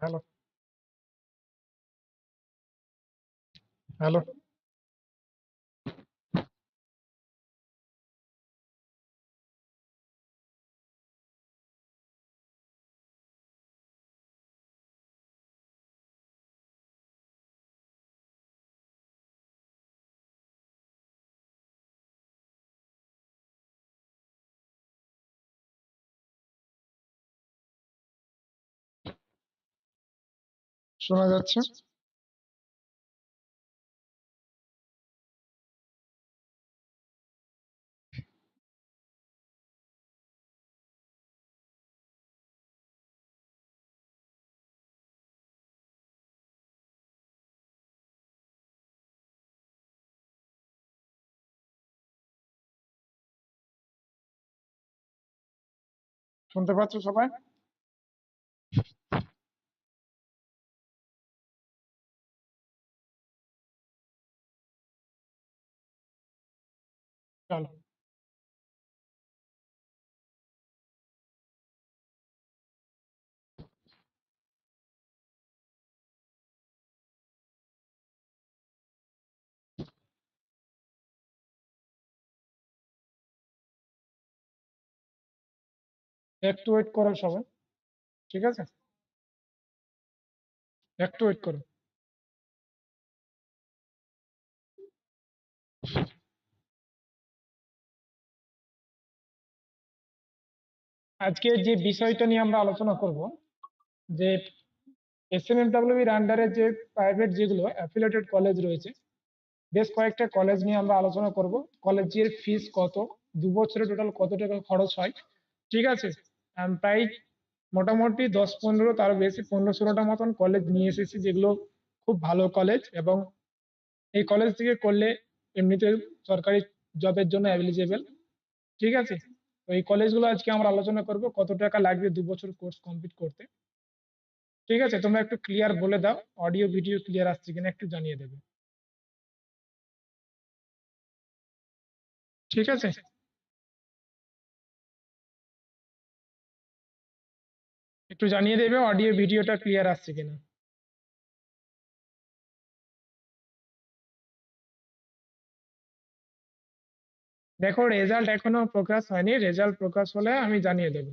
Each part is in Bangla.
Hello. Hello. শোনা যাচ্ছে? শুনতে পাচ্ছ সবাই? একটু ওয়েট করো সবাই। ঠিক আছে? একটু ওয়েট করো আজকে যে বিষয়টা নিয়ে আমরা আলোচনা করব, যে এসএমএমডব্লিউবির আন্ডারে যে প্রাইভেট যেগুলো অ্যাফিলেটেড কলেজ রয়েছে, বেশ কয়েকটা কলেজ নিয়ে আমরা আলোচনা করব। কলেজের ফিস কত? দু বছরে টোটাল কত টাকা খরচ হয়? ঠিক আছে? প্রায় মোটামুটি দশ পনেরো তার বেশি পনেরো ষোলোটা মতন কলেজ নিয়ে এসেছি যেগুলো খুব ভালো কলেজ এবং এই কলেজ থেকে করলে এমনিতে সরকারি জবের জন্য অ্যাভেলেবল ঠিক আছে? তো এই কলেজগুলো আজকে আমরা আলোচনা করব, কত টাকা লাগবে দু বছর কোর্স কমপ্লিট করতে, ঠিক আছে? তোমরা একটু ক্লিয়ার বলে দাও অডিও ভিডিও ক্লিয়ার আসছে কিনা একটু জানিয়ে দেবে। ঠিক আছে? একটু জানিয়ে দেবে অডিও ভিডিওটা ক্লিয়ার আসছে কিনা। দেখো রেজাল্ট এখনও প্রকাশ হয়নি। রেজাল্ট প্রকাশ হলে আমি জানিয়ে দেবো।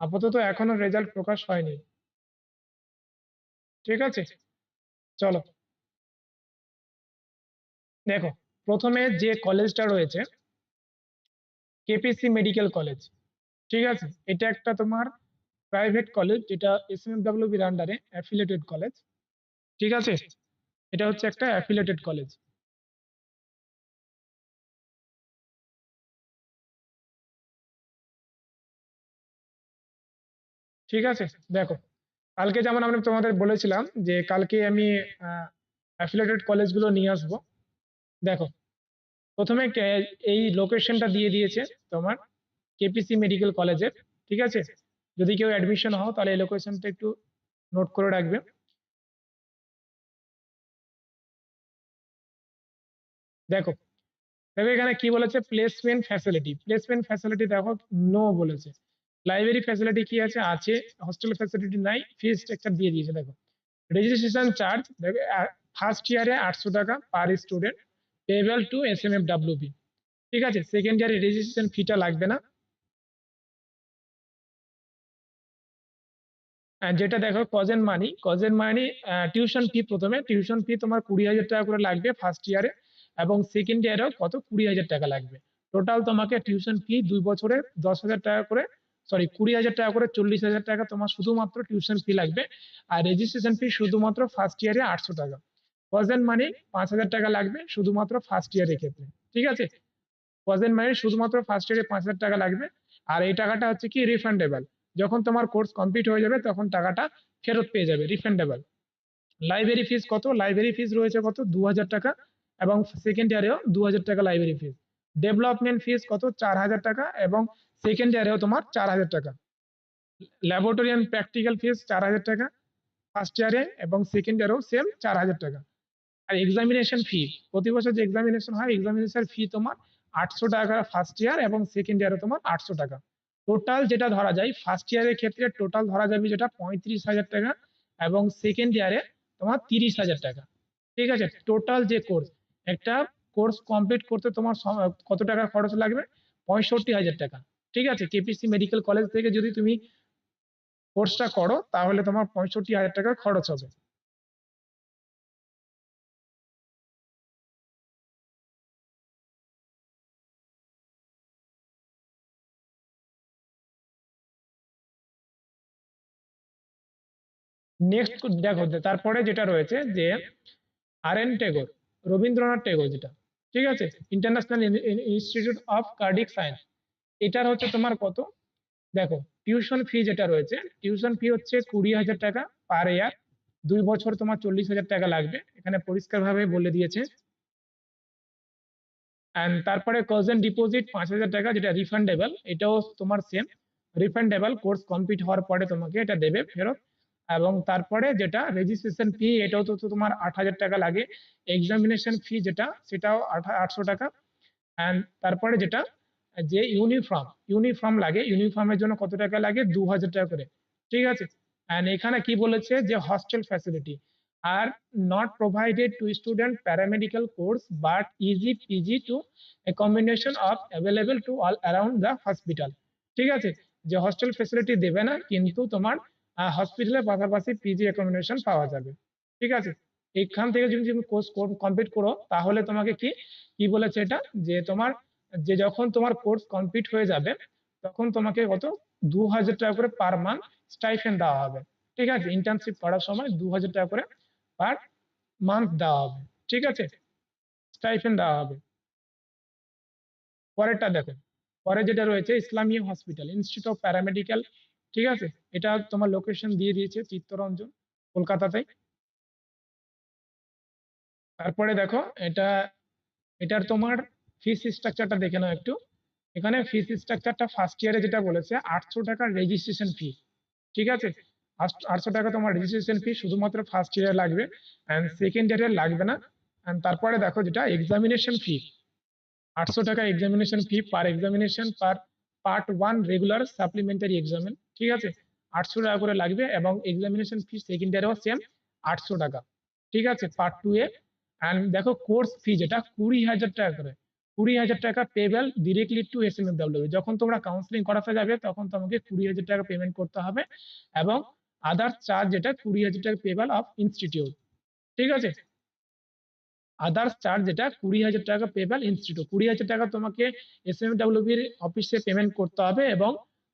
আপাতত এখনও রেজাল্ট প্রকাশ হয়নি। ঠিক আছে? চলো। দেখো, প্রথমে যে কলেজটা রয়েছে কেপিসি মেডিকেল কলেজ ঠিক আছে? এটা একটা তোমার প্রাইভেট কলেজ যেটা এস এম ডাব্লিউবির আন্ডারে অ্যাফিলেটেড কলেজ ঠিক আছে? এটা হচ্ছে একটা অ্যাফিলেটেড কলেজ ঠিক আছে? দেখো, কালকে যেমন আমি তোমাদের বলেছিলাম যে কালকে আমি অ্যাফিলেটেড কলেজগুলো নিয়ে আসব। দেখো, প্রথমে এই লোকেশনটা দিয়ে দিয়েছে তোমার কেপিসি মেডিকেল কলেজের ঠিক আছে? যদি কেউ অ্যাডমিশন হও, তাহলে এই লোকেশনটা একটু নোট করে রাখবে। দেখো দেখো এখানে কি বলেছে? প্লেসমেন্ট ফ্যাসিলিটি প্লেসমেন্ট ফ্যাসিলিটি দেখো নো বলেছে। লাইব্রেরি ফ্যাসিলিটি কি আছে? আছে। হস্টেল ফ্যাসিলিটি নাই। ফি স্ট্রাকচার দিয়ে দিয়েছে, দেখো। রেজিস্ট্রেশন চার্জ দেখো ফার্স্ট ইয়ারে আটশো টাকা per student payable to S M F WB ঠিক আছে? সেকেন্ড ইয়ারে রেজিস্ট্রেশন ফিটা লাগবে না। যেটা দেখো কজেন মানি কজেন মানি টিউশন ফি প্রথমে। টিউশন ফি তোমার কুড়ি হাজার টাকা করে লাগবে ফার্স্ট ইয়ারে এবং সেকেন্ড ইয়ারেও কত? কুড়ি হাজার টাকা লাগবে। টোটাল তোমাকে টিউশন ফি দুই বছরে দশ হাজার টাকা করে সরি কুড়ি হাজার টাকা করে চল্লিশ হাজার টাকা তোমার শুধুমাত্র টিউশন ফি লাগবে। আর রেজিস্ট্রেশন ফি শুধুমাত্র ফার্স্ট ইয়ারে আটশো টাকা। কজেন মানি পাঁচ হাজার টাকা লাগবে শুধুমাত্র ফার্স্ট ইয়ারের ক্ষেত্রে। ঠিক আছে? কজেন মানি শুধুমাত্র ফার্স্ট ইয়ারে পাঁচ হাজার টাকা লাগবে। আর এই টাকাটা হচ্ছে কি? রিফান্ডেবল যখন তোমার কোর্স কমপ্লিট হয়ে যাবে, তখন টাকাটা ফেরত পেয়ে যাবে রিফান্ডেবল লাইব্রেরি ফিস কত? লাইব্রেরি ফিস রয়েছে কত? দু হাজার টাকা এবং সেকেন্ড ইয়ারেও দু হাজার টাকা লাইব্রেরি ফিস ডেভেলপমেন্ট ফিস কত? চার হাজার টাকা এবং সেকেন্ড ইয়ারেও তোমার চার হাজার টাকা। ল্যাবরেটরি অ্যান্ড প্র্যাকটিক্যাল ফিস চার হাজার টাকা ফার্স্ট ইয়ারে এবং সেকেন্ড ইয়ারেও সেম চার হাজার টাকা। আর এক্সামিনেশন ফি প্রতি বছর যে এক্সামিনেশন হয় এক্সামিনেশন ফি তোমার আটশো টাকা ফার্স্ট ইয়ার এবং সেকেন্ড ইয়ারে তোমার আটশো টাকা। টোটাল যেটা ধরা যায় ফার্স্ট ইয়ারের ক্ষেত্রে টোটাল ধরা যাবে যেটা পঁয়ত্রিশ হাজার টাকা এবং সেকেন্ড ইয়ারে তোমার তিরিশ হাজার টাকা। ঠিক আছে? টোটাল যে কোর্স একটা কোর্স কমপ্লিট করতে তোমার কত টাকা খরচ লাগবে? পঁয়ষট্টি হাজার টাকা। ঠিক আছে? কেপিসি মেডিকেল কলেজ থেকে যদি তুমি কোর্সটা করো, তাহলে তোমার পঁয়ষট্টি হাজার টাকা খরচ হবে। নেক্সট দেখো, তারপরে যেটা রয়েছে যে আর এন টেগোর রবীন্দ্রনাথ টেগোর যেটা, ঠিক আছে? International institute of cardiac science এটার হচ্ছে তোমার কত? দেখো টিউশন ফি যেটা রয়েছে টিউশন ফি হচ্ছে কুড়ি হাজার টাকা পার ইয়ার দুই বছর তোমার চল্লিশ হাজার টাকা লাগবে, এখানে পরিষ্কারভাবে বলে দিয়েছে। অ্যান্ড তারপরে কজন ডিপোজিট পাঁচ হাজার টাকা, যেটা রিফান্ডেবল এটাও তোমার সেম রিফান্ডেবল কোর্স কমপ্লিট হওয়ার পরে তোমাকে এটা দেবে, ফেরত এবং তারপরে যেটা রেজিস্ট্রেশন ফি এটাও তো তোমার আট হাজার টাকা লাগে। এক্সামিনেশন ফি যেটা, সেটাও আটশো টাকা। অ্যান্ড তারপরে যেটা, যে ইউনিফর্ম ইউনিফর্ম লাগে ইউনিফর্মের জন্য কত টাকা লাগে? দু হাজার টাকা করে। ঠিক আছে? অ্যান্ড এখানে কি বলেছে? যে hostel facility are not provided to student paramedical course but is PG to a combination of available to all around the hospital ঠিক আছে? যে হস্টেল ফ্যাসিলিটি দেবে না, কিন্তু তোমার হসপিটালের পাশাপাশি পিজি অ্যাকোমোডেশন পাওয়া যাবে। ঠিক আছে? এখান থেকে যদি তুমি কোর্স কমপ্লিট করো, তাহলে তোমাকে কি কি বলেছে এটা? যে তোমার, যে যখন তোমার কোর্স কমপ্লিট হয়ে যাবে, তখন তোমাকে কত? দু হাজার টাকা করে পার মান্থ স্টাইফেন দেওয়া হবে। ঠিক আছে? ইন্টার্নশিপ করার সময় দু হাজার টাকা করে পার মান্থ দেওয়া হবে। ঠিক আছে? স্টাইফেন দেওয়া হবে। পরেরটা দেখো। পরে যেটা রয়েছে Islamia hospital institute of paramedical ঠিক আছে? এটা তোমার লোকেশন দিয়ে দিয়েছে চিত্তরঞ্জন কলকাতাতে তারপরে দেখো, এটা, এটার তোমার ফিস স্ট্রাকচারটা দেখে নাও একটু। এখানে ফিস স্ট্রাকচারটা ফার্স্ট ইয়ারে যেটা বলেছে, আটশো টাকার রেজিস্ট্রেশন ফি ঠিক আছে? আটশো টাকা তোমার রেজিস্ট্রেশন ফি শুধুমাত্র ফার্স্ট ইয়ারে লাগবে অ্যান্ড সেকেন্ড ইয়ারে লাগবে না। অ্যান্ড তারপরে দেখো যেটা এক্সামিনেশন ফি আটশো টাকা examination fee per examination per part one regular supplementary examine ঠিক আছে? আটশো টাকা করে লাগবে এবং এক্সামিনেশন ফি সেকেন্ড ইয়ারেও সেম আটশো টাকা। ঠিক আছে? Part two A. অ্যান্ড দেখো কোর্স ফি যেটা, কুড়ি হাজার টাকা করে। কুড়ি হাজার টাকা payable directly to S M F W যখন তোমরা কাউন্সিলিং করাতে যাবে, তখন তোমাকে কুড়ি হাজার টাকা পেমেন্ট করতে হবে এবং আদার চার্জ যেটা, কুড়ি হাজার টাকা পেবেল অফ ইনস্টিটিউট ঠিক আছে? আদার্স চার্জ যেটা, কুড়ি হাজার টাকা পেবেল ইনস্টিটিউট কুড়ি হাজার টাকা তোমাকে এস এম ডাব্লিউবির অফিসে পেমেন্ট করতে হবে এবং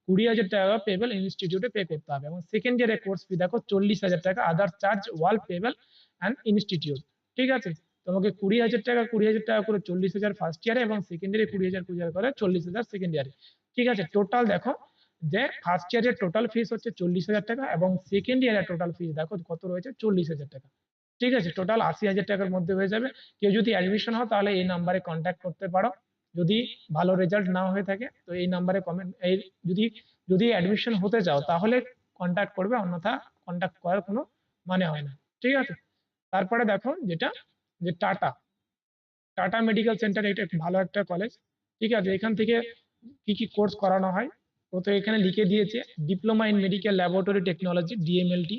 কুড়ি হাজার টাকা পেবেল ইনস্টিটিউটে পে করতে হবে। এবং সেকেন্ড ইয়ারের কোর্স ফি দেখো চল্লিশ হাজার টাকা other charge wall payable and institute ঠিক আছে? তোমাকে কুড়ি হাজার টাকা, কুড়ি হাজার টাকা করে চল্লিশ হাজার ফার্স্ট ইয়ারে এবং সেকেন্ড ইয়ারে কুড়ি হাজার কুড়ি হাজার করে চল্লিশ হাজার সেকেন্ড ইয়ারে ঠিক আছে? টোটাল দেখো যে ফার্স্ট ইয়ারের টোটাল ফিস হচ্ছে চল্লিশ হাজার টাকা এবং সেকেন্ড ইয়ারের টোটাল ফিস দেখো কত রয়েছে? চল্লিশ হাজার টাকা। ঠিক আছে? টোটাল আশি হাজার টাকার মধ্যে হয়ে যাবে। কেউ যদি অ্যাডমিশন হয় তাহলে এই নাম্বারে কন্ট্যাক্ট করতে পারো। যদি ভালো রেজাল্ট না হয়ে থাকে, তো এই নাম্বারে কমেন্ট এই যদি যদি অ্যাডমিশন হতে চাও, তাহলে কন্ট্যাক্ট করবে, অন্যথা কন্ট্যাক্ট করার কোনো মানে হয় না। ঠিক আছে? তারপরে দেখো যেটা, যে টাটা টাটা মেডিকেল সেন্টার এটা ভালো একটা কলেজ ঠিক আছে? এখান থেকে কি কি কোর্স করানো হয়? তো এখানে লিখে দিয়েছে diploma in medical laboratory technology DMLT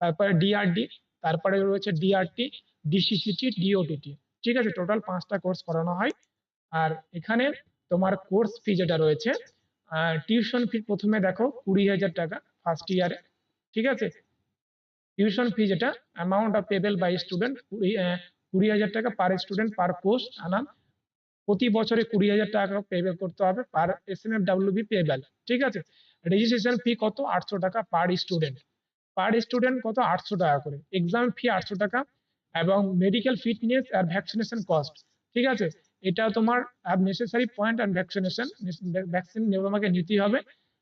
তারপরে ডিআরডি তারপরে রয়েছে ডিআরটি ডিসিসিটি ডিওটিটি ঠিক আছে? টোটাল পাঁচটা কোর্স করানো হয়। আর এখানে তোমার কোর্স ফি যেটা রয়েছে টিউশন ফি প্রথমে দেখো কুড়ি হাজার টাকা ফার্স্ট ইয়ারে ঠিক আছে? টিউশন ফি যেটা amount of payable by student কুড়ি কুড়ি হাজার টাকা per student per course annum. প্রতি বছরে কুড়ি হাজার টাকা পেবেল করতে হবে per S M F WB payable ঠিক আছে? রেজিস্ট্রেশন ফি কত? আটশো টাকা পার স্টুডেন্ট পার স্টুডেন্ট কত? আটশো টাকা করে। এক্সাম ফি আটশো টাকা এবং মেডিকেল ফিটনেস আর ভ্যাকসিনেশন কস্ট ঠিক আছে? এটা তোমার necessary point and vaccination vaccine তোমাকে নিতেই হবে।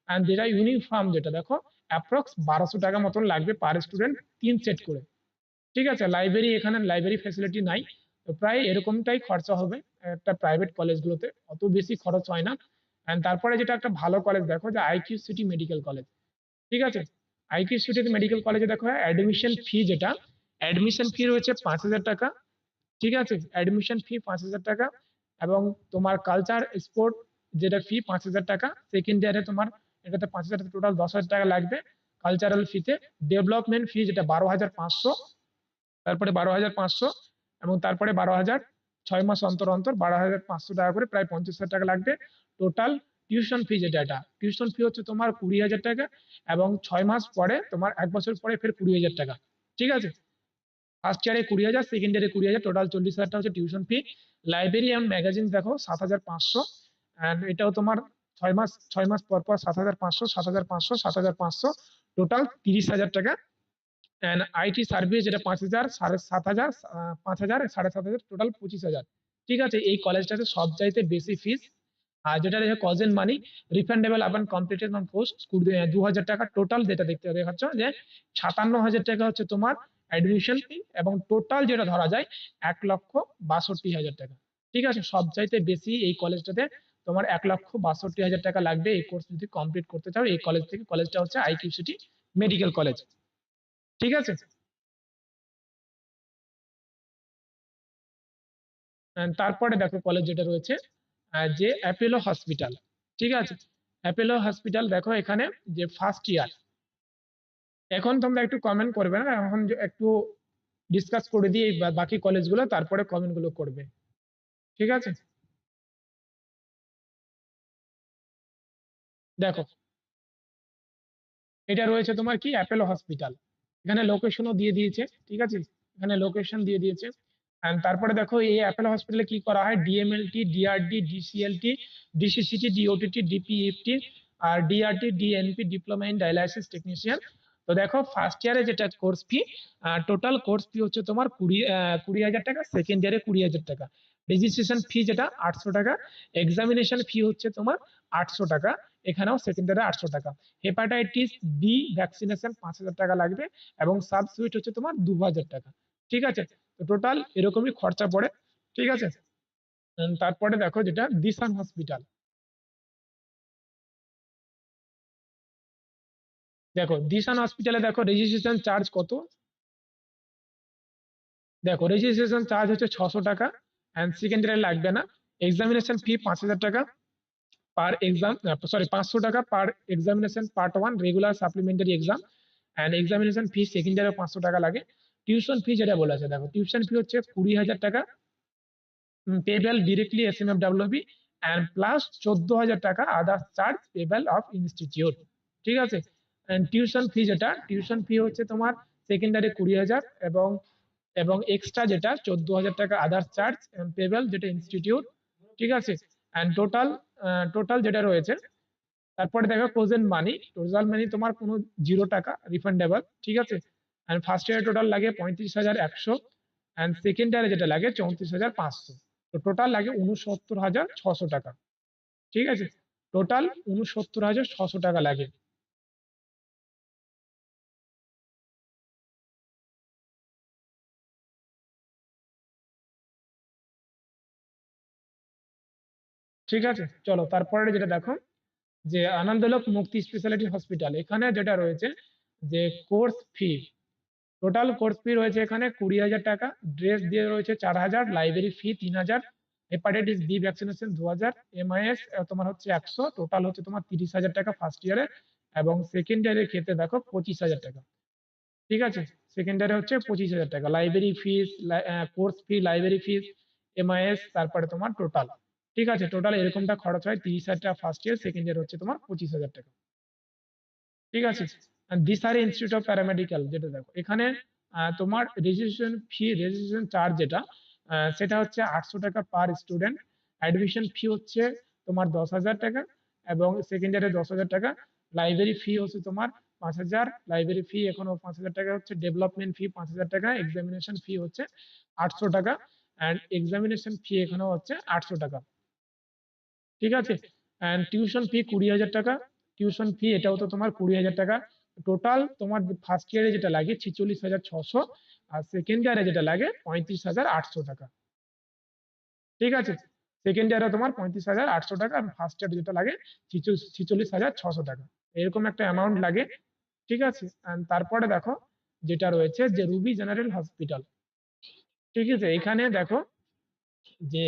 অ্যান্ড যেটা ইউনিফর্ম যেটা, দেখো অ্যাপ্রক্স বারোশো টাকা মতন লাগবে পার স্টুডেন্ট তিন সেট করে। ঠিক আছে লাইব্রেরি এখানে লাইব্রেরি ফ্যাসিলিটি নাই। তো প্রায় এরকমটাই খরচা হবে একটা প্রাইভেট কলেজগুলোতে অত বেশি খরচ হয় না। অ্যান্ড তারপরে যেটা একটা ভালো কলেজ দেখো, যে আইকিউ সিটি মেডিকেল কলেজ ঠিক আছে? আইকিউ সিটি মেডিকেল কলেজে দেখো অ্যাডমিশন ফি যেটা অ্যাডমিশন ফি রয়েছে পাঁচ হাজার টাকা। ঠিক আছে? অ্যাডমিশন ফি পাঁচ হাজার টাকা। এবং তোমার কালচার স্পোর্ট যেটা ফি পাঁচ হাজার টাকা সেকেন্ড ইয়ারে তোমার এটাতে পাঁচ হাজার টোটাল দশ হাজার টাকা লাগবে। কালচারাল ফিতে ডেভেলপমেন্ট ফি যেটা বারো হাজার পাঁচশো, তারপরে বারো হাজার পাঁচশো এবং তারপরে বারো হাজার ছয় মাস অন্তর অন্তর বারো হাজার পাঁচশো টাকা করে প্রায় পঞ্চাশ হাজার টাকা লাগবে। টোটাল টিউশন ফি যেটা এটা টিউশন ফি হচ্ছে তোমার কুড়ি হাজার টাকা এবং ছয় মাস পরে তোমার এক বছর পরে ফের কুড়ি হাজার টাকা। ঠিক আছে? ফার্স্ট ইয়ারে কুড়ি হাজার সেকেন্ড ইয়ারে কুড়ি হাজার টোটাল চল্লিশ হাজার টাকা হচ্ছে টিউশন ফি লাইব্রেরি এবং ম্যাগাজিন দেখো, সাত হাজার পাঁচশো। অ্যান্ড এটাও তোমার ছয় মাস ছয় মাস পর পর সাত হাজার পাঁচশো, সাত হাজার পাঁচশো, সাত হাজার পাঁচশো। টোটাল তিরিশ হাজার টাকা। অ্যান্ড আইটি সার্ভিস যেটা পাঁচ হাজার, সাড়ে সাত হাজার পাঁচ হাজার, সাড়ে সাত হাজার টোটাল পঁচিশ হাজার। ঠিক আছে, এই কলেজটাতে সব চাইতে বেশি ফিস আর যেটা দেখে caution money refundable upon completed on post দু হাজার টাকা টোটাল যেটা দেখতে দেখাচ্ছ যে সাতান্ন হাজার টাকা হচ্ছে তোমার অ্যাডমিশন ফি এবং টোটাল যেটা ধরা যায় এক লক্ষ বাষট্টি হাজার টাকা। ঠিক আছে? সব চাইতে বেশি এই কলেজটাতে তোমার এক লক্ষ বাষট্টি হাজার টাকা লাগবে এই কোর্স যদি কমপ্লিট করতে চাও, এই কলেজ থেকে। কলেজটা হচ্ছে আইকিউ সিটি মেডিকেল কলেজ ঠিক আছে? তারপরে দেখো কলেজ যেটা রয়েছে যে অ্যাপেলো হসপিটাল ঠিক আছে? অ্যাপেলো হসপিটাল দেখো এখানে যে ফার্স্ট ইয়ার এখন তোমরা একটু কমেন্ট করবে না? এখন একটু ডিসকাস করে দিয়ে বাকি কলেজগুলো তারপরে কমেন্টগুলো করবে। ঠিক আছে? দেখো। এটা রয়েছে তোমার কি? অ্যাপেলো হসপিটাল এখানে লোকেশনও দিয়ে দিয়েছে। ঠিক আছে? এখানে লোকেশন দিয়ে দিয়েছে। অ্যান্ড তারপরে দেখো, এই অ্যাপেলো হসপিটালে কি করা হয়? DMLT DRD DCLT DCCT DOTT DPFT R DRT DNP diploma in dialysis technician তো দেখো ফার্স্ট ইয়ারে যেটা course fee total course fee হচ্ছে তোমার কুড়ি কুড়ি হাজার টাকা সেকেন্ড ইয়ারে কুড়ি হাজার টাকা। রেজিস্ট্রেশন ফি যেটা আটশো টাকা এক্সামিনেশন ফি হচ্ছে তোমার আটশো টাকা, এখানেও সেকেন্ড ইয়ারে আটশো টাকা। হেপাটাইটিস বি ভ্যাকসিনেশন পাঁচ হাজার টাকা লাগবে এবং সাব সুইট হচ্ছে তোমার দু হাজার টাকা, ঠিক আছে? তো টোটাল এরকমই খরচা পড়ে, ঠিক আছে? তারপরে দেখো যেটা দিশান হসপিটাল দেখো দিশান হসপিটালে দেখো রেজিস্ট্রেশন চার্জ কত? দেখো রেজিস্ট্রেশন চার্জ হচ্ছে ছশো টাকা অ্যান্ড সেকেন্ড ইয়ারে লাগবে না। এক্সামিনেশন ফি পাঁচ হাজার টাকা পার এক্সাম সরি পাঁচশো টাকা per examination part one regular supplementary exam and examination fee second ইয়ারে পাঁচশো টাকা লাগে। টিউশন ফি যেটা বলেছে দেখো টিউশন ফি হচ্ছে কুড়ি হাজার টাকা payable directly S M F WB and plus চোদ্দ হাজার টাকা others charge payable of institute ঠিক আছে? টিউশন ফি যেটা টিউশন ফি হচ্ছে তোমার সেকেন্ডারি কুড়ি হাজার এবং এবং এক্সট্রা যেটা চোদ্দ হাজার টাকা আদার্স চার্জ পেবেল যেটা ইনস্টিটিউট ঠিক আছে? অ্যান্ড টোটাল টোটাল যেটা রয়েছে, তারপরে দেখো প্রেজেন্ট মানি টোটাল মানি তোমার কোনো জিরো টাকা রিফান্ডেবল ঠিক আছে? অ্যান্ড ফার্স্ট ইয়ার টোটাল লাগে পঁয়ত্রিশ হাজার একশো অ্যান্ড সেকেন্ড ইয়ারে যেটা লাগে চৌত্রিশ হাজার পাঁচশো। তো টোটাল লাগে উনসত্তর হাজার ছশো টাকা, ঠিক আছে? টোটাল উনসত্তর হাজার ছশো টাকা লাগে। ঠিক আছে? চলো, তারপরে যেটা দেখো, যে আনন্দলোক মুক্তি স্পেশালিটি হসপিটাল এখানে যেটা রয়েছে, যে course fee total course fee রয়েছে এখানে কুড়ি হাজার টাকা ড্রেস দিয়ে রয়েছে চার হাজার লাইব্রেরি ফি তিন হাজার হেপাটাইটিস বি ভ্যাকসিনেশন দু হাজার এমআইএস তোমার হচ্ছে একশো টোটাল হচ্ছে তোমার তিরিশ হাজার টাকা ফার্স্ট ইয়ারে এবং সেকেন্ড ইয়ারের ক্ষেত্রে দেখো পঁচিশ হাজার টাকা। ঠিক আছে? সেকেন্ড ইয়ারে হচ্ছে পঁচিশ হাজার টাকা। Library fees course fee library fees MIS তারপরে তোমার টোটাল ঠিক আছে টোটাল এরকমটা খরচ হয় তিরিশ হাজার টাকা ফার্স্ট ইয়ার সেকেন্ড ইয়ার হচ্ছে তোমার পঁচিশ হাজার টাকা। ঠিক আছে? দিসারি ইনস্টিটিউট অফ প্যারামেডিক্যাল যেটা দেখো এখানে তোমার রেজিস্ট্রেশন ফি রেজিস্ট্রেশন চার্জ যেটা সেটা হচ্ছে আটশো টাকা পার স্টুডেন্ট অ্যাডমিশন ফি হচ্ছে তোমার দশ হাজার টাকা এবং সেকেন্ড ইয়ারে দশ হাজার টাকা লাইব্রেরি ফি হচ্ছে তোমার পাঁচ হাজার লাইব্রেরি ফি এখনও পাঁচ হাজার টাকা হচ্ছে ডেভেলপমেন্ট ফি পাঁচ হাজার টাকা এক্সামিনেশন ফি হচ্ছে আটশো টাকা অ্যান্ড এক্সামিনেশন ফি এখানেও হচ্ছে আটশো টাকা। ঠিক আছে? অ্যান্ড টিউশন ফি কুড়ি হাজার টাকা। টিউশন ফি এটাও তো তোমার কুড়ি হাজার টাকা। টোটাল তোমার ফার্স্ট ইয়ারে যেটা লাগে ছিচল্লিশ হাজার ছশো, আর সেকেন্ড ইয়ারে যেটা লাগে পঁয়ত্রিশ হাজার আটশো টাকা। ঠিক আছে? সেকেন্ড ইয়ারে তোমার পঁয়ত্রিশ হাজার আটশো টাকা, আর ফার্স্ট ইয়ারে যেটা লাগে ছিচল্লিশ হাজার ছশো টাকা। এরকম একটা অ্যামাউন্ট লাগে। ঠিক আছে? And তারপরে দেখো, যেটা রয়েছে যে রুবি জেনারেল হসপিটাল ঠিক আছে? এখানে দেখো যে,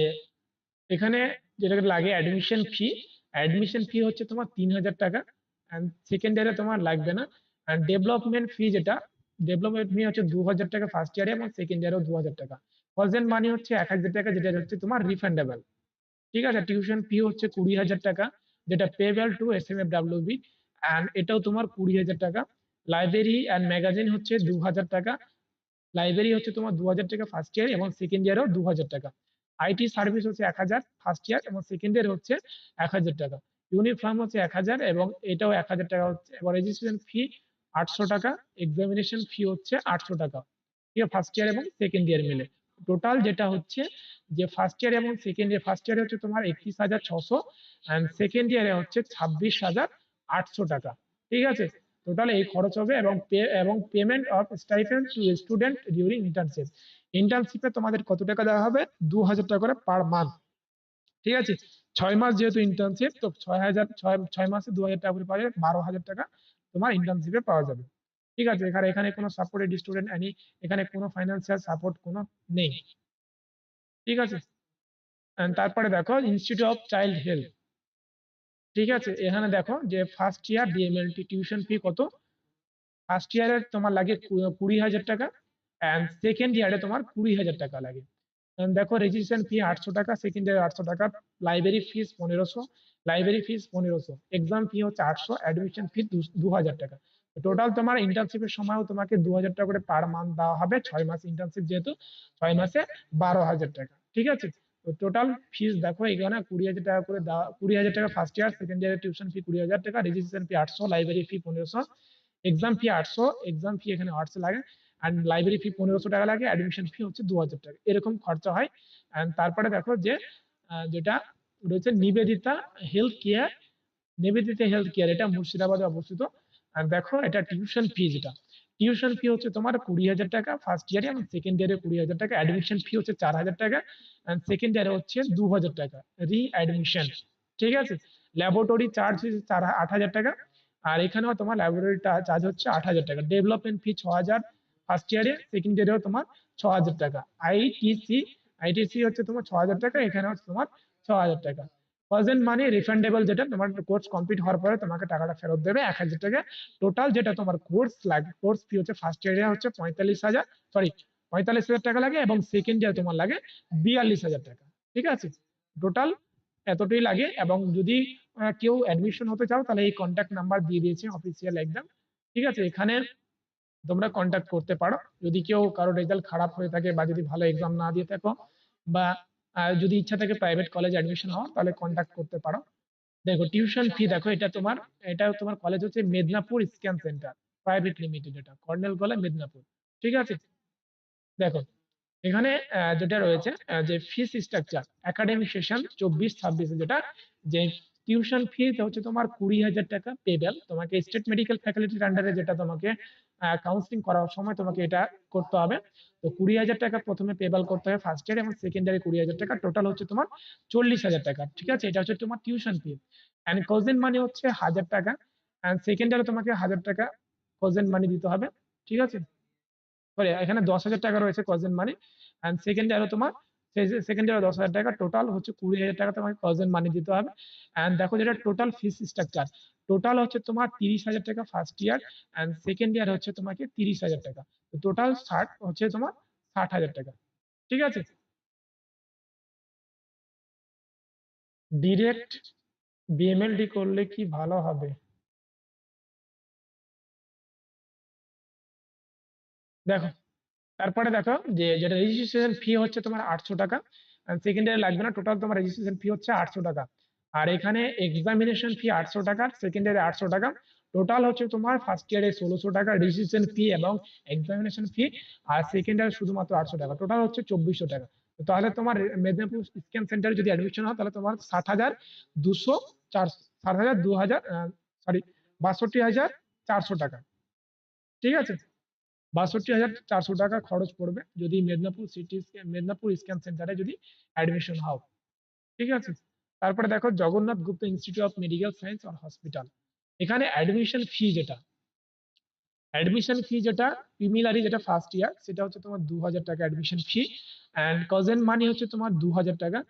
এখানে যেটা লাগে অ্যাডমিশন ফি অ্যাডমিশন ফি হচ্ছে তোমার তিন হাজার টাকা। অ্যান্ড সেকেন্ড ইয়ারে তোমার লাগবে না। অ্যান্ড ডেভেলপমেন্ট ফি যেটা ডেভেলপমেন্ট ফি হচ্ছে দু হাজার টাকা ফার্স্ট ইয়ারে এবং সেকেন্ড ইয়ারেও দু হাজার টাকা। প্রেজেন্ট মানি হচ্ছে এক হাজার টাকা যেটা হচ্ছে তোমার রিফান্ডেবল ঠিক আছে? টিউশন ফি হচ্ছে কুড়ি হাজার টাকা যেটা payable to S M F W B and এটাও তোমার কুড়ি হাজার টাকা। লাইব্রেরি অ্যান্ড ম্যাগাজিন হচ্ছে দু হাজার টাকা। লাইব্রেরি হচ্ছে তোমার দু হাজার টাকা ফার্স্ট ইয়ার এবং সেকেন্ড ইয়ারেও দু হাজার টাকা। আইটি সার্ভিস হচ্ছে এক হাজার ফার্স্ট ইয়ার এবং সেকেন্ড ইয়ার হচ্ছে এক হাজার টাকা। ইউনিফর্ম হচ্ছে এক হাজার এবং এটাও এক হাজার টাকা হচ্ছে। এবং রেজিস্ট্রেশন ফি আটশো টাকা এক্সামিনেশন ফি হচ্ছে আটশো টাকা। ঠিক ফার্স্ট ইয়ার এবং সেকেন্ড ইয়ার মিলে। টোটাল যেটা হচ্ছে যে ফার্স্ট ইয়ার এবং সেকেন্ড ইয়ার ফার্স্ট ইয়ারে হচ্ছে তোমার একত্রিশ হাজার ছশো অ্যান্ড সেকেন্ড ইয়ারে হচ্ছে ছাব্বিশ হাজার আটশো টাকা। ঠিক আছে? টোটাল এই খরচ হবে এবং পে এবং payment of stipend to student during internship ইন্টার্নশিপে তোমাদের কত টাকা দেওয়া হবে? দু হাজার টাকা করে পার মান্থ ঠিক আছে? ছয় মাস যেহেতু ইন্টার্নশিপ তো ছয় হাজার, ছয় ছয় মাসে দু হাজার টাকা করে পাওয়া যাবে বারো হাজার টাকা তোমার ইন্টার্নশিপে পাওয়া যাবে। ঠিক আছে? এখানে এখানে কোনো সাপোর্টেড স্টুডেন্ট এনি এখানে কোনো ফাইন্যান্সিয়াল সাপোর্ট কোনো নেই। ঠিক আছে? তারপরে দেখো ইনস্টিটিউট অফ চাইল্ড হেলথ ঠিক আছে? এখানে দেখো যে first year DMLT tuition fee কত? ফার্স্ট ইয়ারের তোমার লাগে কুড়ি হাজার টাকা। অ্যান্ড সেকেন্ড ইয়ারে তোমার কুড়ি হাজার টাকা লাগে। দেখো রেজিস্ট্রেশন ফি আটশো টাকা সেকেন্ড ইয়ারে আটশো টাকা লাইব্রেরি ফিস পনেরোশো লাইব্রেরি ফিস পনেরোশো এক্সাম ফি হচ্ছে আটশো অ্যাডমিশন ফি দু হাজার টাকা। টোটাল তোমার ইন্টার্নশিপের সময়ও তোমাকে দু হাজার টাকা করে পার মান্থ দেওয়া হবে, ছয় মাস ইন্টার্নশিপ যেহেতু, ছয় মাসে বারো হাজার টাকা, ঠিক আছে? তো টোটাল ফিস দেখো, এখানে কুড়ি হাজার টাকা করে দেওয়া, কুড়ি হাজার টাকা ফার্স্ট ইয়ার সেকেন্ড ইয়ারের টিউশন ফি কুড়ি হাজার টাকা রেজিস্ট্রেশন ফি আটশো লাইব্রেরি ফি পনেরোশো এক্সাম ফি আটশো এক্সাম ফি এখানে আটশো লাগে। অ্যান্ড লাইব্রেরি ফি পনেরোশো টাকা লাগে অ্যাডমিশন ফি হচ্ছে দু হাজার টাকা। এরকম খরচা হয়। অ্যান্ড তারপরে দেখো যে যেটা রয়েছে Nivedita health care Nivedita health care এটা মুর্শিদাবাদে অবস্থিত। আর দেখো, এটা টিউশন ফি যেটা। টিউশন ফি হচ্ছে তোমার কুড়ি হাজার টাকা ফার্স্ট ইয়ারে এবং সেকেন্ড ইয়ারে কুড়ি হাজার টাকা। অ্যাডমিশন ফি হচ্ছে চার হাজার টাকা। অ্যান্ড সেকেন্ড ইয়ারে হচ্ছে দু হাজার টাকা। রি অ্যাডমিশন ঠিক আছে? ল্যাবরেটরি চার্জ চার, আট হাজার টাকা। আর এখানেও তোমার ল্যাবরেটরি চার্জ হচ্ছে আট হাজার টাকা। ডেভেলপমেন্ট ফি ছ হাজার। ফার্স্ট ইয়ারে সেকেন্ড ইয়ারেও তোমার ছ হাজার টাকা আইটিসি আইটিসি হচ্ছে তোমার ছ হাজার টাকা, এখানে হচ্ছে তোমার ছ হাজার টাকা প্রেজেন্ট মানে রিফান্ডেবল যেটা, তোমার কোর্স কমপ্লিট হওয়ার পরে তোমাকে টাকাটা ফেরত দেবে এক হাজার টাকা। টোটাল যেটা তোমার কোর্স লাগে কোর্স ফি হচ্ছে ফার্স্ট ইয়ারে হচ্ছে পঁয়তাল্লিশ হাজার সরি পঁয়তাল্লিশ হাজার টাকা লাগে এবং সেকেন্ড ইয়ার তোমার লাগে বিয়াল্লিশ হাজার টাকা, ঠিক আছে? টোটাল এতটাই লাগে এবং যদি কেউ অ্যাডমিশন হতে চাও তাহলে এই কন্ট্যাক্ট নাম্বার দিয়ে দিয়েছে অফিসিয়াল একদম ঠিক আছে? এখানে তোমরা কন্ট্যাক্ট করতে পারো। যদি কেউ কারও রেজাল্ট খারাপ হয়ে থাকে বা যদি ভালো এক্সাম না দিয়ে থাকো বা যদি ইচ্ছা থাকে প্রাইভেট কলেজ অ্যাডমিশন হওয়া তাহলে কন্ট্যাক্ট করতে পারো। দেখো টিউশন ফি দেখো, এটা তোমার এটা তোমার কলেজ হচ্ছে Medinipur scan centre private limited এটা, কর্নেল কলেজ মেদিনীপুর, ঠিক আছে? দেখো, এখানে যেটা রয়েছে যে ফিস স্ট্রাকচার একাডেমিক সেশন চব্বিশ ছাব্বিশে যেটা, যে টিউশন ফি হচ্ছে তোমার কুড়ি হাজার টাকা পেবেল তোমাকে স্টেট মেডিকেল ফ্যাকাল্টির আন্ডারে যেটা তোমাকে কাউন্সিলিং করার সময় তোমাকে এটা করতে হবে। তো কুড়ি হাজার টাকা প্রথমে পেবেল করতে হবে ফার্স্ট ইয়ার এবং সেকেন্ড ইয়ারে কুড়ি হাজার টাকা। টোটাল হচ্ছে তোমার চল্লিশ হাজার টাকা, ঠিক আছে? এটা হচ্ছে তোমার টিউশন ফি অ্যান্ড কোজেন মানি হচ্ছে হাজার টাকা। অ্যান্ড সেকেন্ড ইয়ারে তোমাকে হাজার টাকা কোজেন মানি দিতে হবে, ঠিক আছে? এখানে দশ হাজার টাকা রয়েছে কজেন মানি অ্যান্ড সেকেন্ড ইয়ারে তোমার সেকেন্ড ইয়ারে দশ হাজার টাকা টোটাল হচ্ছে কুড়ি হাজার টাকা তোমাকে কজেন মানি দিতে হবে। অ্যান্ড দেখো যেটা টোটাল ফিস স্ট্রাকচার টোটাল হচ্ছে তোমার তিরিশ হাজার টাকা first year and second year হচ্ছে তোমাকে তিরিশ হাজার টাকা। টোটাল ষাট হচ্ছে তোমার ষাট হাজার টাকা। ঠিক আছে? ডিরেক্ট বিএমএলডি করলে কি ভালো হবে? দেখো তারপরে দেখো যে যেটা রেজিস্ট্রেশন ফি হচ্ছে তোমার আটশো টাকা সেকেন্ড ইয়ারে লাগবে না টোটাল তোমার রেজিস্ট্রেশন ফি হচ্ছে আটশো টাকা। আর এখানে এক্সামিনেশন ফি আটশো টাকা সেকেন্ড ইয়ারে আটশো টাকা। টোটাল হচ্ছে তোমার ফার্স্ট ইয়ারে ষোলোশো টাকা রেজিস্ট্রেশন ফি এবং এক্সামিনেশন ফি আর সেকেন্ড ইয়ারে শুধুমাত্র আটশো টাকা। টোটাল হচ্ছে চব্বিশশো টাকা। তাহলে তোমার মেদিনীপুর স্ক্যান সেন্টারে যদি অ্যাডমিশন হয়, তাহলে তোমার সাত হাজার দুশো চার, সাত হাজার দু হাজার সরি বাষট্টি হাজার চারশো টাকা। ঠিক আছে? বাষট্টি হাজার চারশো টাকা খরচ পড়বে যদি মেদিনীপুর সিটি মেদিনীপুর স্ক্যান সেন্টারে যদি অ্যাডমিশন হও ঠিক আছে? তারপরে দেখো Jagannath Gupta institute of medical science R hospital এখানে অ্যাডমিশন ফি যেটা অ্যাডমিশন ফি যেটা প্রিমিলারি যেটা ফার্স্ট ইয়ার সেটা হচ্ছে তোমার দু হাজার টাকা অ্যাডমিশন ফি অ্যান্ড কজেন মানি হচ্ছে তোমার দু হাজার টাকা।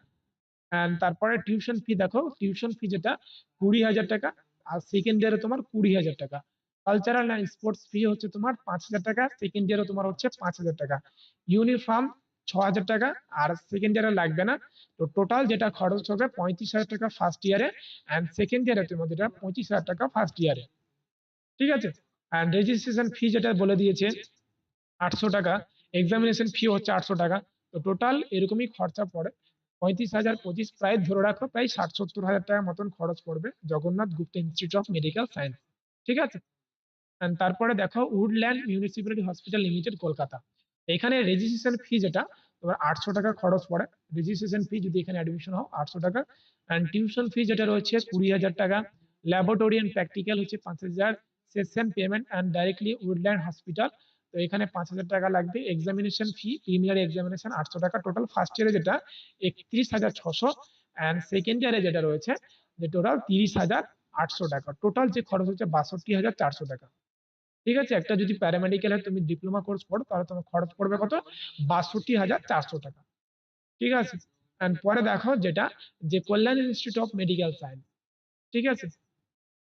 অ্যান্ড তারপরে টিউশন ফি দেখো টিউশন ফি যেটা কুড়ি হাজার টাকা আর সেকেন্ড ইয়ারে তোমার কুড়ি হাজার টাকা। কালচারাল অ্যান্ড স্পোর্টস ফি হচ্ছে তোমার পাঁচ হাজার টাকা সেকেন্ড ইয়ারে তোমার হচ্ছে পাঁচ হাজার টাকা। ইউনিফর্ম ছ হাজার টাকা, আর সেকেন্ড ইয়ারে লাগবে না। তো টোটাল যেটা খরচ হবে পঁয়ত্রিশ হাজার টাকা ফার্স্ট ইয়ারে অ্যান্ড সেকেন্ড ইয়ারে তোমার যেটা পঁচিশ হাজার টাকা ফার্স্ট ইয়ারে ঠিক আছে? অ্যান্ড রেজিস্ট্রেশন ফি যেটা বলে দিয়েছে, আটশো টাকা। এক্সামিনেশন ফি হচ্ছে আটশো টাকা। তো টোটাল এরকমই খরচা পড়ে। পঁয়ত্রিশ হাজার পঁচিশ প্রায় ধরে রাখো, প্রায় ষাট সত্তর হাজার টাকার মতন খরচ পড়বে Jagannath Gupta institute of medical science ঠিক আছে? তারপরে দেখো Woodland municipality hospital limited Kolkata. এখানে রেজিস্ট্রেশন ফি যেটা, তোমার আটশো টাকা খরচ পড়ে। রেজিস্ট্রেশন ফি যদি এখানে অ্যাডমিশন হও, আটশো টাকা। অ্যান্ড টিউশন ফি যেটা রয়েছে, কুড়ি হাজার টাকা। ল্যাবরেটরি অ্যান্ড প্র্যাকটিক্যাল হচ্ছে পাঁচ হাজার। Session payment and directly Woodland hospital তো এখানে পাঁচ হাজার টাকা লাগবে। এক্সামিনেশন ফি প্রিমিয়ার এক্সামিনেশন আটশো টাকা। টোটাল ফার্স্ট ইয়ারে যেটা, একত্রিশ হাজার ছশো। অ্যান্ড সেকেন্ড ইয়ারে যেটা রয়েছে, যে টোটাল তিরিশ হাজার আটশো টাকা। টোটাল যে খরচ হচ্ছে, বাষট্টি হাজার চারশো টাকা। ঠিক আছে? একটা যদি প্যারামেডিক্যাল তুমি ডিপ্লোমা কোর্স পড়ো, তাহলে তোমার খরচ পড়বে কত? বাষট্টি হাজার চারশো টাকা। ঠিক আছে? অ্যান্ড পরে দেখো যেটা, যে Kalyan institute of medical science ঠিক আছে?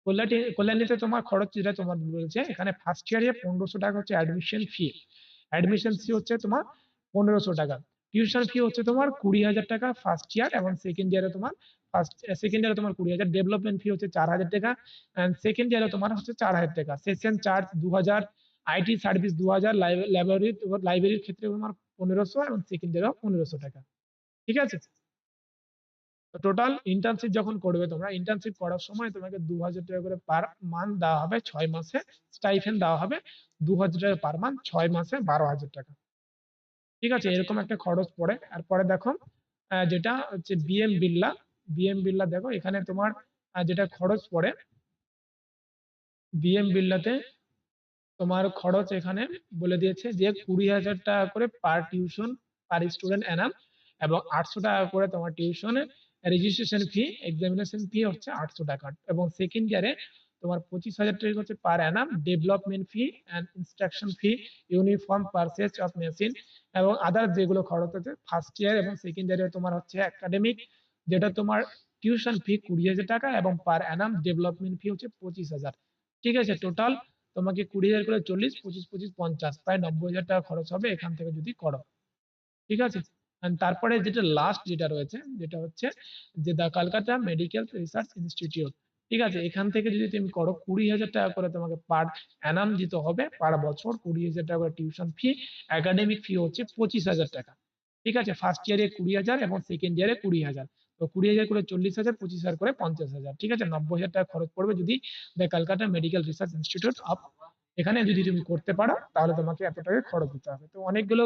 কল্যাণী, কল্যাণীতে তোমার খরচ যেটা তোমার বলেছে, এখানে ফার্স্ট ইয়ারে পনেরোশো টাকা হচ্ছে অ্যাডমিশন ফি অ্যাডমিশন ফি হচ্ছে তোমার পনেরোশো টাকা। টিউশন ফি হচ্ছে তোমার কুড়ি হাজার টাকা ফার্স্ট ইয়ার এবং সেকেন্ড ইয়ারে তোমার ফার্স্ট সেকেন্ড ইয়ারে তোমার কুড়ি হাজার ডেভেলপমেন্ট ফি হচ্ছে চার হাজার টাকা অ্যান্ড সেকেন্ড ইয়ারে তোমার হচ্ছে চার হাজার টাকা। সেশন চার্জ দু হাজার আইটি সার্ভিস দু হাজার লাইব্রেরি লাইব্রেরির ক্ষেত্রে তোমার পনেরোশো এবং সেকেন্ড ইয়ারেও পনেরোশো টাকা। ঠিক আছে? টোটাল ইন্টার্নশিপ যখন করবে তোমরা ইন্টার্নশিপ করার সময় তোমাকে দু হাজার টাকা করে পার মান্থ দেওয়া হবে, ছয় মাসে। স্টাইফেন দেওয়া হবে দু হাজার টাকা পার মান্থ ছয় মাসে বারো হাজার টাকা। ঠিক আছে? এরকম একটা খরচ পড়ে। আর পরে দেখো যেটা হচ্ছে বিএম বিল্লা বিএম বিল্লা দেখো, এখানে তোমার যেটা খরচ পড়ে বিএম বিল্লাতে তোমার খরচ এখানে বলে দিয়েছে যে কুড়ি হাজার টাকা করে per tuition per student annum এবং আটশো টাকা করে তোমার টিউশনে রেজিস্ট্রেশন ফি এক্সামিনেশন ফি হচ্ছে আটশো টাকা। এবং সেকেন্ড ইয়ারে তোমার পঁচিশ হাজার টাকা হচ্ছে per annum development fee and instruction fee uniform purchase of machine এবং আদার যেগুলো খরচ আছে ফার্স্ট ইয়ার এবং সেকেন্ড ইয়ারে তোমার হচ্ছে একাডেমিক যেটা তোমার টিউশন ফি কুড়ি হাজার টাকা এবং পার অ্যানাম ডেভেলপমেন্ট ফি হচ্ছে পঁচিশ হাজার। ঠিক আছে টোটাল তোমাকে কুড়ি হাজার করে চল্লিশ, পঁচিশ পঁচিশ, পঞ্চাশ, প্রায় নব্বই হাজার টাকা খরচ হবে এখান থেকে যদি করো। ঠিক আছে? তারপরে যেটা লাস্ট যেটা রয়েছে, যেটা হচ্ছে যে the Kolkata medical research institute ঠিক আছে? এখান থেকে যদি তুমি করো কুড়ি হাজার টাকা করে তোমাকে পার অ্যানাম দিতে হবে পার বছর কুড়ি হাজার টাকা করে টিউশন ফি একাডেমিক ফি হচ্ছে পঁচিশ হাজার টাকা। ঠিক আছে? ফার্স্ট ইয়ারে কুড়ি হাজার এবং সেকেন্ড ইয়ারে কুড়ি হাজার। তো কুড়ি হাজার করে চল্লিশ হাজার, পঁচিশ হাজার করে পঞ্চাশ হাজার। ঠিক আছে? নব্বই হাজার টাকা খরচ পড়বে যদি the Kolkata medical research institute of এখানে যদি তুমি করতে পারো, তাহলে তোমাকে এত টাকা খরচ দিতে হবে। তো অনেকগুলো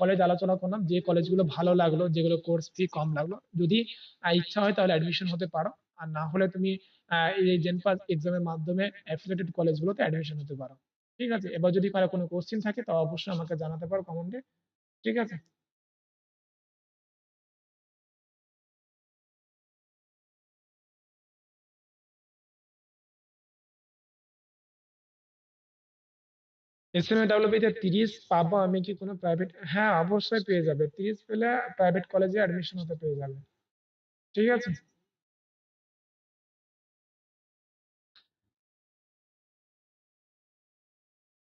কলেজ আলোচনা করলাম। যে কলেজগুলো ভালো লাগল, যেগুলো কোর্স ফি কম লাগল, যদি ইচ্ছা হয় তাহলে অ্যাডমিশন হতে পারো। আর না হলে তুমি এই জেনপাস এক্সামের মাধ্যমে অ্যাফিলিয়েটেড কলেজগুলোতে অ্যাডমিশন হতে পারো। ঠিক আছে? এবার যদি কারও কোনো কোশ্চিন থাকে তো অবশ্যই আমাকে জানাতে পারো কমেন্টে ঠিক আছে? এস এম এ ডাব্লিউবিতে তিরিশ পাবো আমি কি কোনো প্রাইভেট হ্যাঁ অবশ্যই পেয়ে যাবে। তিরিশ পেলে প্রাইভেট কলেজে অ্যাডমিশন হতে পেয়ে যাবে। ঠিক আছে?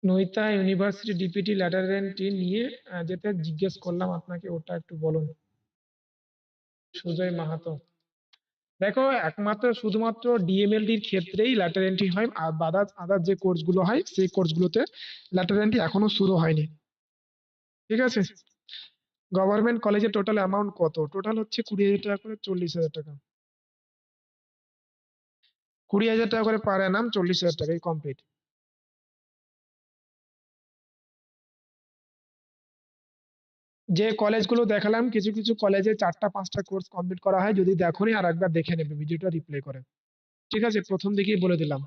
নৈতা ইউনিভার্সিটি ডিপিটি ল্যাটারেন্টি নিয়ে যেটা জিজ্ঞেস করলাম। আপনাকে ওটা একটু বলুন। সুজয় মাহাতো। দেখো, একমাত্র শুধুমাত্র ডিএমএলটির ক্ষেত্রেই ল্যাটার এন্ট্রি হয়, আর আদার্স আদার যে কোর্সগুলো হয়, সেই কোর্সগুলোতে ল্যাটার এন্ট্রি এখনও শুরু হয়নি। ঠিক আছে? গভর্নমেন্ট কলেজে টোটাল অ্যামাউন্ট কত? টোটাল হচ্ছে কুড়ি হাজার টাকা করে চল্লিশ হাজার টাকা। কুড়ি হাজার টাকা করে পার অ্যানাম চল্লিশ হাজার টাকাই কমপ্লিট যে কলেজগুলো দেখালাম, কিছু কিছু কলেজে চারটা, পাঁচটা কোর্স কমপ্লিট করা হয়। যদি দেখোনি আর একবার দেখে নেবে, ভিডিওটা রিপ্লে করে। ঠিক আছে, প্রথম দিকেই বলে দিলাম।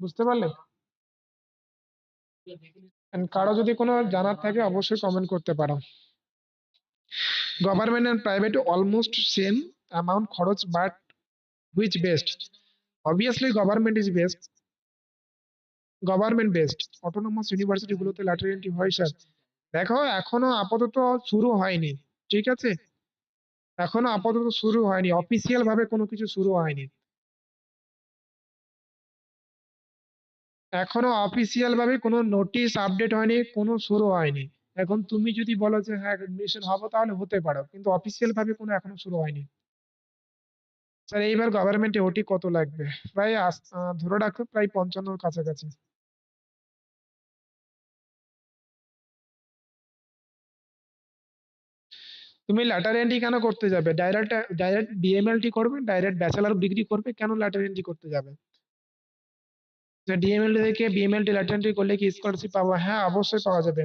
বুঝতে পারলে? কারও যদি কোনো জানার থাকে, অবশ্যই কমেন্ট করতে পারো। Government and private almost same amount খরচ but which best obviously government is best government based autonomous university গুলোতে ল্যাটার এন্ট্রি হয় স্যার দেখো, এখনও আপাতত শুরু হয়নি, ঠিক আছে? এখনও আপাতত শুরু হয়নি অফিসিয়াল ভাবে কোনো কিছু শুরু হয়নি। এখনও অফিসিয়াল ভাবে কোনো নোটিশ আপডেট হয়নি, কোনো শুরু হয়নি। এখন তুমি যদি বলো যে হ্যাঁ অ্যাডমিশন হব তাহলে হতে পারো, কিন্তু অফিসিয়াল ভাবে কোনো এখনও শুরু হয়নি। স্যার এইবার গভর্নমেন্টে ওটি কত লাগবে? প্রায় ধরে রাখো, প্রায় পঞ্চান্নর কাছাকাছি। তুমি ল্যাটার এন্ট্রি কেন করতে যাবে? ডাইরেক্ট ডাইরেক্ট ডিএমএলটি করবে? ডাইরেক্ট ব্যাচেলর ডিগ্রি করবে? কেন ল্যাটার এন্ট্রি করতে যাবে? যে ডিএমএলটি থেকে বিএমএলটি ল্যাটার এন্ট্রি করলে কি স্কলারশিপ পাবো হ্যাঁ অবশ্যই পাওয়া যাবে।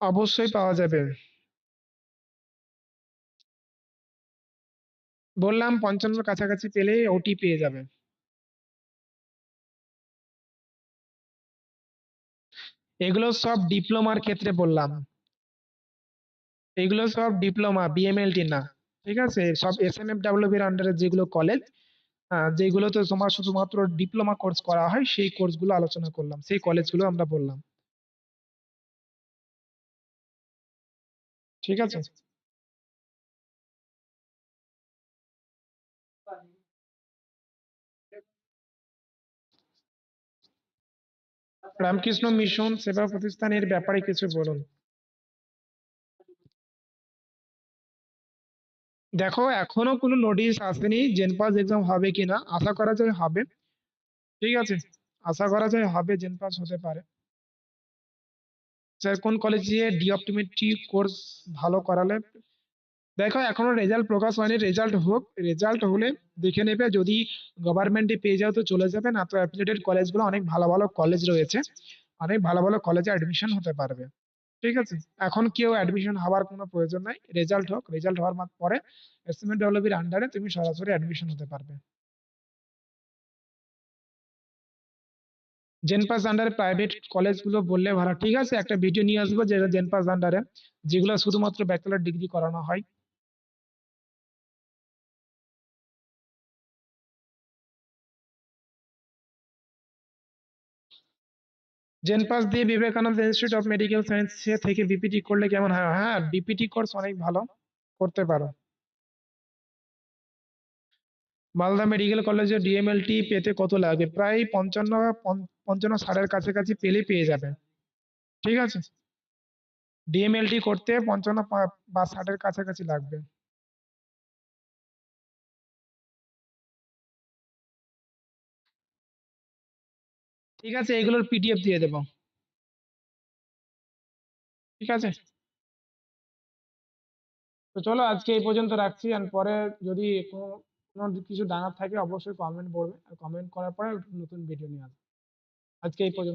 অবশ্যই পাওয়া যাবে। বললাম পঞ্চান্নর কাছাকাছি পেলেই ওটি পেয়ে যাবে। এগুলো সব ডিপ্লোমার ক্ষেত্রে বললাম। এগুলো সব ডিপ্লোমা বিএমএলটি না, ঠিক আছে? সব এস এম এফ ডাব্লিউবির আন্ডারে যেগুলো কলেজ যেগুলোতে তোমার শুধুমাত্র ডিপ্লোমা কোর্স করা হয়, সেই কোর্সগুলো আলোচনা করলাম, সেই কলেজগুলো আমরা বললাম। ঠিক আছে? রামকৃষ্ণ মিশন সেবা প্রতিষ্ঠানের ব্যাপারে কিছু বলুন। দেখো, এখনও কোনো নোটিশ আসেনি জেনপাস এক্সাম হবে কিনা। আশা করা যায় হবে। ঠিক আছে? আশা করা যায় হবে জেনপাস হতে পারে। স্যার, কোন কলেজে ডি অপটিমেট্রি কোর্স ভালো করালে? দেখো, এখনও রেজাল্ট প্রকাশ হয়নি। রেজাল্ট হোক রেজাল্ট হলে দেখে নেবে। যদি গভর্নমেন্টে পেয়ে যাও তো চলে যাবে। না তো অ্যাফিলিয়েটেড কলেজগুলো অনেক ভালো ভালো কলেজ রয়েছে। অনেক ভালো ভালো কলেজে অ্যাডমিশন হতে পারবে। ঠিক আছে? এখন কেউ অ্যাডমিশন হওয়ার কোনো প্রয়োজন নাই। রেজাল্ট হোক রেজাল্ট হওয়ার পরে এসএমএ ডব্লিউবির আন্ডারে তুমি সরাসরি অ্যাডমিশন হতে পারবে। জেনপাস আন্ডারে প্রাইভেট কলেজগুলো বললে ভালো। ঠিক আছে, একটা ভিডিও নিয়ে আসব যেটা জেনপাস আন্ডারে যেগুলো শুধুমাত্র ব্যাচেলার ডিগ্রি করানো হয়। জেনপাস দিয়ে Vivekananda institute of medical science থেকে বিপিটি করলে কেমন হয়? হ্যাঁ বিপিটি কোর্স অনেক ভালো। করতে পারো। মালদা মেডিকেল কলেজে ডিএমএলটি পেতে কত লাগবে প্রায় পঞ্চান্ন পঞ্চ- পঞ্চান্ন ষাটের কাছাকাছি পেলে পেয়ে যাবে। ঠিক আছে? ডিএমএলটি করতে পঞ্চান্ন বা ষাটের কাছাকাছি লাগবে। ঠিক আছে, এগুলোর পিডিএফ দিয়ে দেব। ঠিক আছে? তো চলো, আজকে এই পর্যন্ত রাখছি। আর পরে যদি কোনো কিছু জানার থাকে, অবশ্যই কমেন্ট করবে আর কমেন্ট করার পরে নতুন ভিডিও নিয়ে আসব। আজকে এই পর্যন্ত।